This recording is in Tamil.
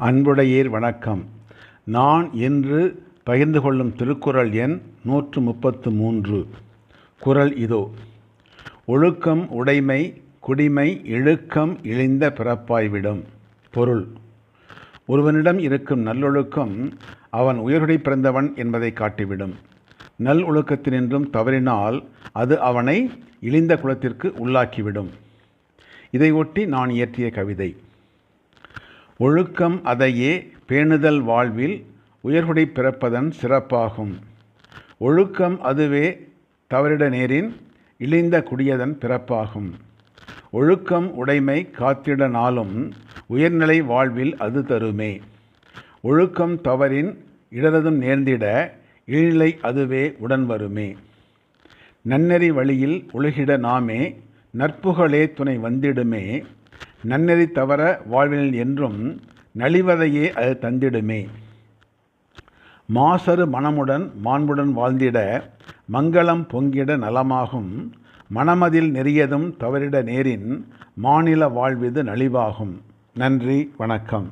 அன்புடையீர் வணக்கம். நான் இன்று பகிர்ந்து கொள்ளும் திருக்குறள் எண் நூற்று முப்பத்து மூன்று குறள் இதோ. ஒழுக்கம் உடைமை குடிமை இழுக்கம் இழிந்த பிறப்பாய்விடும். பொருள். ஒருவனிடம் இருக்கும் நல்லொழுக்கம் அவன் உயர்குடி பிறந்தவன் என்பதை காட்டிவிடும். நல் ஒழுக்கத்தினின்றும் தவறினால் அது அவனை இழிந்த குலத்திற்கு உள்ளாக்கிவிடும். இதையொட்டி நான் இயற்றிய கவிதை. ஒழுக்கம் அதையே பேணுதல் வாழ்வில் உயர்குடி பிறப்பதன் சிறப்பாகும். ஒழுக்கம் அதுவே தவறிட நேரின் இழிந்த குடியதன் பிறப்பாகும். ஒழுக்கம் உடைமை காத்திட நாளும் உயர்நிலை வாழ்வில் அது தருமே. ஒழுக்கம் தவறின் இடரதும் நேர்ந்திட இழிநிலை அதுவே உடன் வருமே. நன்னெறி வழியில் ஒழுகிட நாமே நற்புகழே துணை வந்திடுமே. நன்னெறி தவற வாழ்வினில் என்றும் நலிவதையே அது தந்திடுமே. மாசறு மனமுடன் மாண்புடன் வாழ்ந்திட மங்களம் பொங்கிட நலமாகும். மனமதில் நெறியதும் தவறிட நேரின் மாநில வாழ்விது நலிவாகும். நன்றி வணக்கம்.